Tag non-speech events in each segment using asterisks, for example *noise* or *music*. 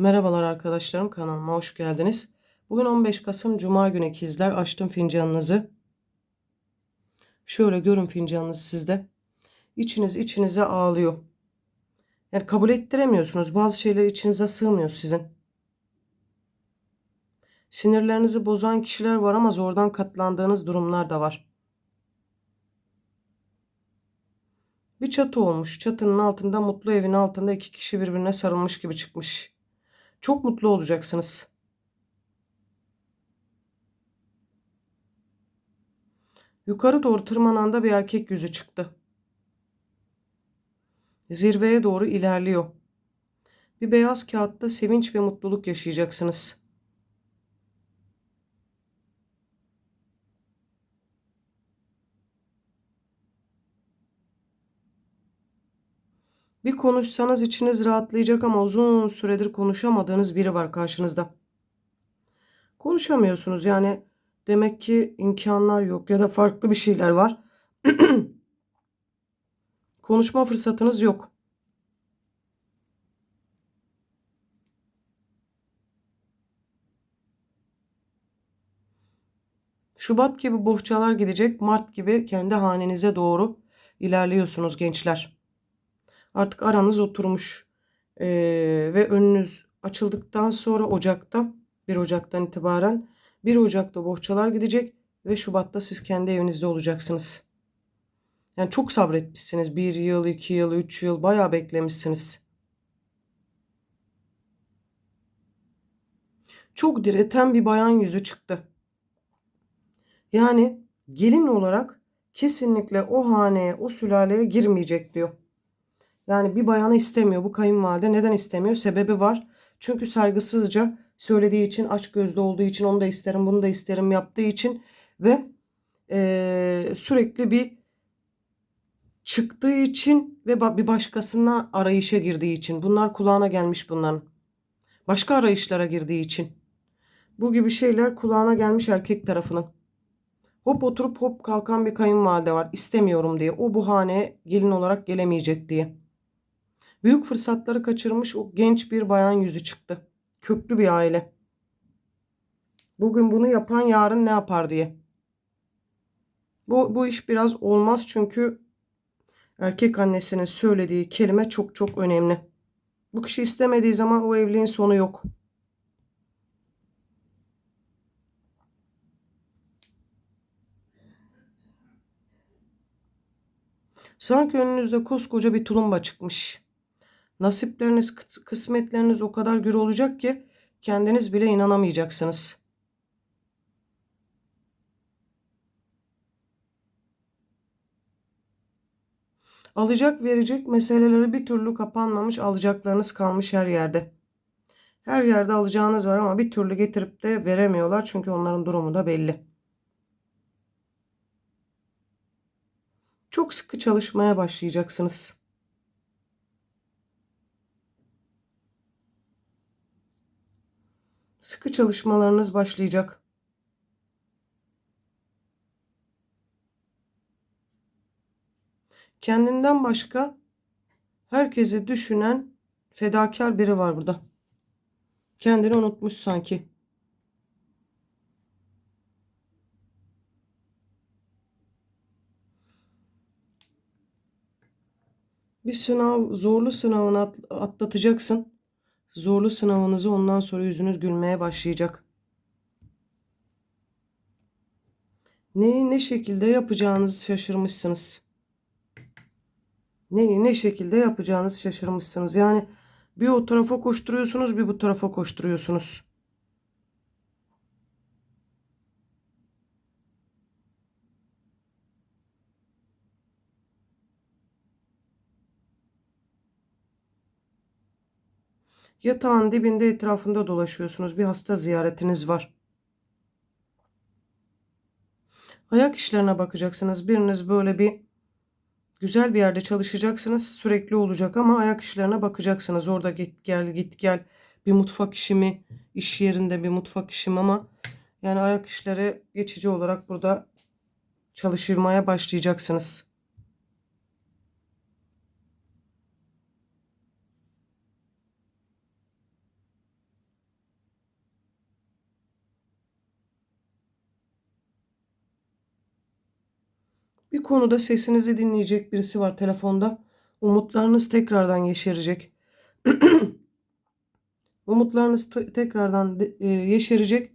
Merhabalar arkadaşlarım kanalıma hoş geldiniz. Bugün 15 Kasım Cuma günü ikizler açtım fincanınızı. Şöyle görün fincanınız sizde. İçiniz içinize ağlıyor. Yani kabul ettiremiyorsunuz. Bazı şeyler içinize sığmıyor sizin. Sinirlerinizi bozan kişiler var ama zordan katlandığınız durumlar da var. Bir çatı olmuş. Çatının altında mutlu evin altında iki kişi birbirine sarılmış gibi çıkmış. Çok mutlu olacaksınız. Yukarı doğru tırmanan da bir erkek yüzü çıktı. Zirveye doğru ilerliyor. Bir beyaz kağıtta sevinç ve mutluluk yaşayacaksınız. Bir konuşsanız içiniz rahatlayacak ama uzun süredir konuşamadığınız biri var karşınızda. Konuşamıyorsunuz yani demek ki imkanlar yok ya da farklı bir şeyler var. *clears throat* Konuşma fırsatınız yok. Şubat gibi bohçalar gidecek, Mart gibi kendi hanenize doğru ilerliyorsunuz gençler. Artık aranız oturmuş ee, ve önünüz açıldıktan sonra Ocak'ta 1 Ocak'tan itibaren 1 Ocak'ta bohçalar gidecek ve Şubat'ta siz kendi evinizde olacaksınız. Yani çok sabretmişsiniz. 1 yıl, 2 yıl, 3 yıl bayağı beklemişsiniz. Çok direten bir bayan yüzü çıktı. Yani gelin olarak kesinlikle o haneye, o sülaleye girmeyecek diyor. Yani bir bayanı istemiyor bu kayınvalide. Neden istemiyor? Sebebi var. Çünkü saygısızca söylediği için, aç gözlü olduğu için, onu da isterim, bunu da isterim yaptığı için ve e, sürekli bir çıktığı için ve bir başkasına arayışa girdiği için. Bunlar kulağına gelmiş bunların. Başka arayışlara girdiği için. Bu gibi şeyler kulağına gelmiş erkek tarafının. Hop oturup hop kalkan bir kayınvalide var. İstemiyorum diye. O bu haneye gelin olarak gelemeyecek diye. Büyük fırsatları kaçırmış o genç bir bayan yüzü çıktı. Köklü bir aile. Bugün bunu yapan yarın ne yapar diye. Bu, bu iş biraz olmaz çünkü erkek annesinin söylediği kelime çok çok önemli. Bu kişi istemediği zaman o evliliğin sonu yok. Sanki önünüzde koskoca bir tulumba çıkmış. Nasipleriniz, kısmetleriniz o kadar gür olacak ki kendiniz bile inanamayacaksınız. Alacak verecek meseleleri bir türlü kapanmamış alacaklarınız kalmış her yerde. Her yerde alacağınız var ama bir türlü getirip de veremiyorlar çünkü onların durumu da belli. Çok sıkı çalışmaya başlayacaksınız. Sıkı çalışmalarınız başlayacak. Kendinden başka herkesi düşünen fedakar biri var burada. Kendini unutmuş sanki. Bir sınav, zorlu sınavını atlatacaksın. Zorlu sınavınızı ondan sonra yüzünüz gülmeye başlayacak. Neyi ne şekilde yapacağınızı şaşırmışsınız. Neyi ne şekilde yapacağınızı şaşırmışsınız. Yani bir o tarafa koşturuyorsunuz bir bu tarafa koşturuyorsunuz. Yatağın dibinde etrafında dolaşıyorsunuz. Bir hasta ziyaretiniz var. Ayak işlerine bakacaksınız. Biriniz böyle bir güzel bir yerde çalışacaksınız. Sürekli olacak ama ayak işlerine bakacaksınız. Orada git gel git gel. Bir mutfak işi mi? iş yerinde bir mutfak işim ama yani ayak işleri geçici olarak burada çalışmaya başlayacaksınız. Bir konuda sesinizi dinleyecek birisi var telefonda. Umutlarınız tekrardan yeşerecek. *clears throat* Umutlarınız te- tekrardan e, yeşerecek.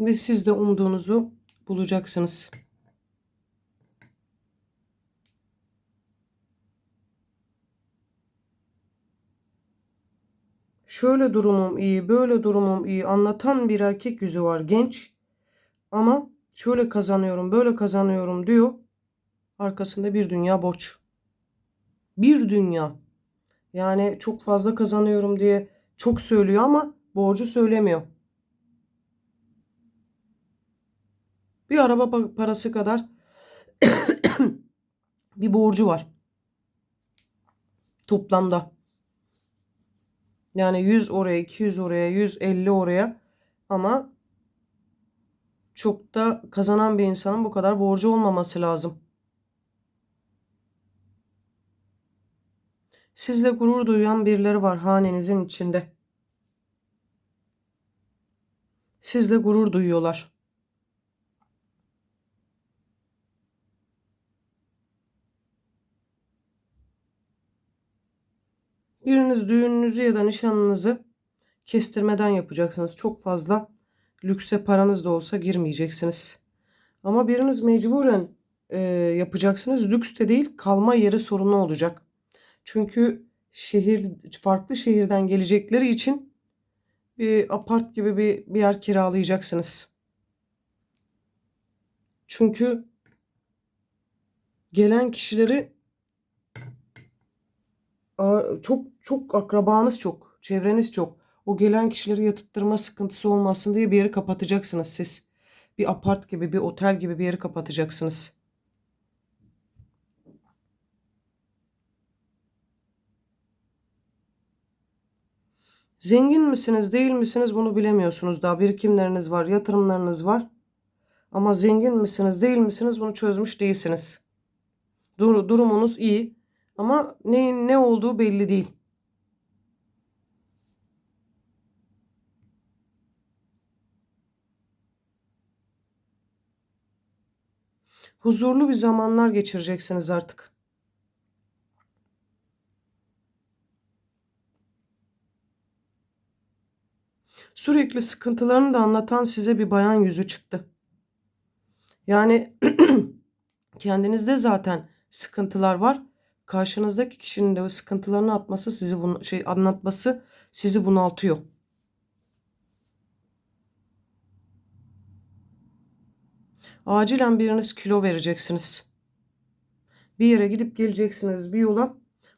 Ve siz de umduğunuzu bulacaksınız. Şöyle durumum iyi, böyle durumum iyi anlatan bir erkek yüzü var genç. Ama şöyle kazanıyorum, böyle kazanıyorum diyor. Arkasında bir dünya borç. Bir dünya. Yani çok fazla kazanıyorum diye çok söylüyor ama borcu söylemiyor. Bir araba pa- parası kadar *coughs* bir borcu var. Toplamda. Yani 100 oraya, 200 oraya, 150 oraya ama çok da kazanan bir insanın bu kadar borcu olmaması lazım. Sizle gurur duyan birileri var hanenizin içinde. Sizle gurur duyuyorlar. Biriniz düğününüzü ya da nişanınızı kestirmeden yapacaksınız. Çok fazla lükse paranız da olsa girmeyeceksiniz. Ama biriniz mecburen e, yapacaksınız. Lüks de değil kalma yeri sorunu olacak. Çünkü şehir farklı şehirden gelecekleri için bir apart gibi bir, bir yer kiralayacaksınız. Çünkü gelen kişileri çok çok akrabanız çok, çevreniz çok. O gelen kişileri yatırttırma sıkıntısı olmasın diye bir yeri kapatacaksınız siz. Bir apart gibi, bir otel gibi bir yeri kapatacaksınız. Zengin misiniz, değil misiniz bunu bilemiyorsunuz daha. Birikimleriniz var, yatırımlarınız var. Ama zengin misiniz, değil misiniz bunu çözmüş değilsiniz. Dur- durumunuz iyi ama neyin ne olduğu belli değil. Huzurlu bir zamanlar geçireceksiniz artık. Sürekli sıkıntılarını da anlatan size bir bayan yüzü çıktı. Yani *clears throat* kendinizde zaten sıkıntılar var. Karşınızdaki kişinin de o sıkıntılarını atması sizi bunu şey anlatması sizi bunaltıyor. Acilen biriniz kilo vereceksiniz. Bir yere gidip geleceksiniz bir yola.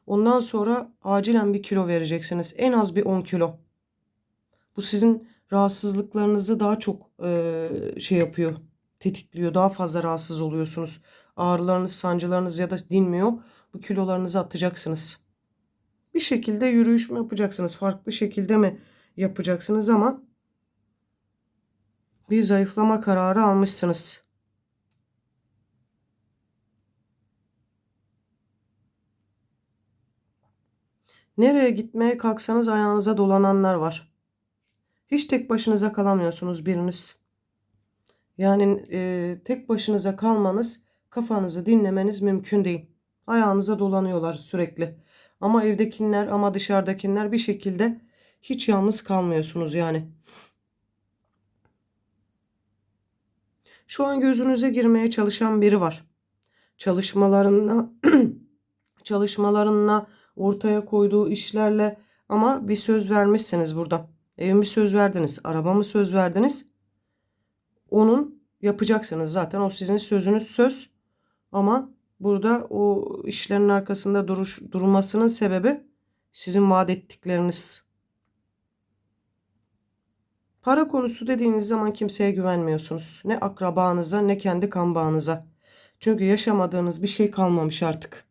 Ondan sonra acilen bir kilo vereceksiniz. En az bir 10 kilo. Bu sizin rahatsızlıklarınızı daha çok eee, şey yapıyor. Tetikliyor. Daha fazla rahatsız oluyorsunuz. Ağrılarınız, sancılarınız ya da dinmiyor. Bu kilolarınızı atacaksınız. Bir şekilde yürüyüş mü yapacaksınız? Farklı şekilde mi yapacaksınız ama bir zayıflama kararı almışsınız. Nereye gitmeye kalksanız ayağınıza dolananlar var. Hiç tek başınıza kalamıyorsunuz biriniz. Yani e, tek başınıza kalmanız, kafanızı dinlemeniz mümkün değil. Ayağınıza dolanıyorlar sürekli. Ama evdekiler ama dışarıdakiler bir şekilde hiç yalnız kalmıyorsunuz yani. Şu an gözünüze girmeye çalışan biri var. Çalışmalarına *clears throat* çalışmalarına ortaya koyduğu işlerle ama bir söz vermişsiniz burada. Evimi söz verdiniz, arabamı söz verdiniz. Onun yapacaksınız zaten. O sizin sözünüz söz. Ama burada o işlerin arkasında duruş, durmasının sebebi sizin vaat ettikleriniz. Para konusu dediğiniz zaman kimseye güvenmiyorsunuz. Ne akrabanıza ne kendi kan bağınıza. Çünkü yaşamadığınız bir şey kalmamış artık.